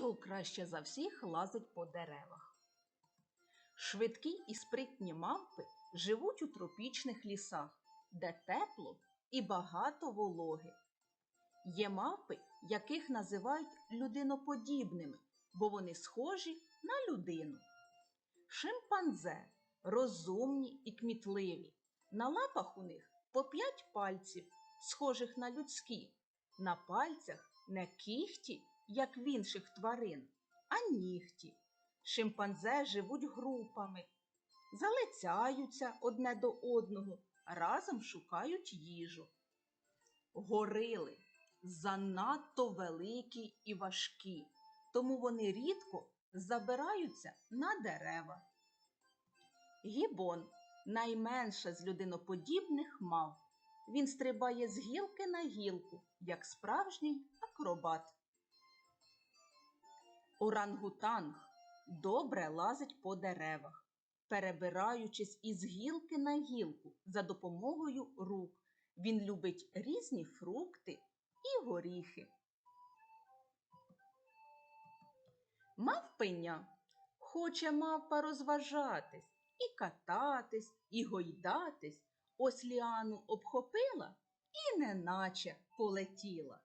Хто краще за всіх лазить по деревах? Швидкі і спритні мавпи живуть у тропічних лісах, де тепло і багато вологи. Є мавпи, яких називають людиноподібними, бо вони схожі на людину. Шимпанзе розумні і кмітливі. На лапах у них по п'ять пальців, схожих на людські. На пальцях не кіхті, як в інших тварин, а нігті. Шимпанзе живуть групами, залицяються одне до одного, разом шукають їжу. Горили занадто великі і важкі, тому вони рідко забираються на дерева. Гібон найменша з людиноподібних мав. Він стрибає з гілки на гілку, як справжній акробат. Орангутанг добре лазить по деревах, перебираючись із гілки на гілку за допомогою рук. Він любить різні фрукти і горіхи. Мавпеня хоче мавпа розважатись і кататись, і гойдатись. Ось ліану обхопила і неначе полетіла.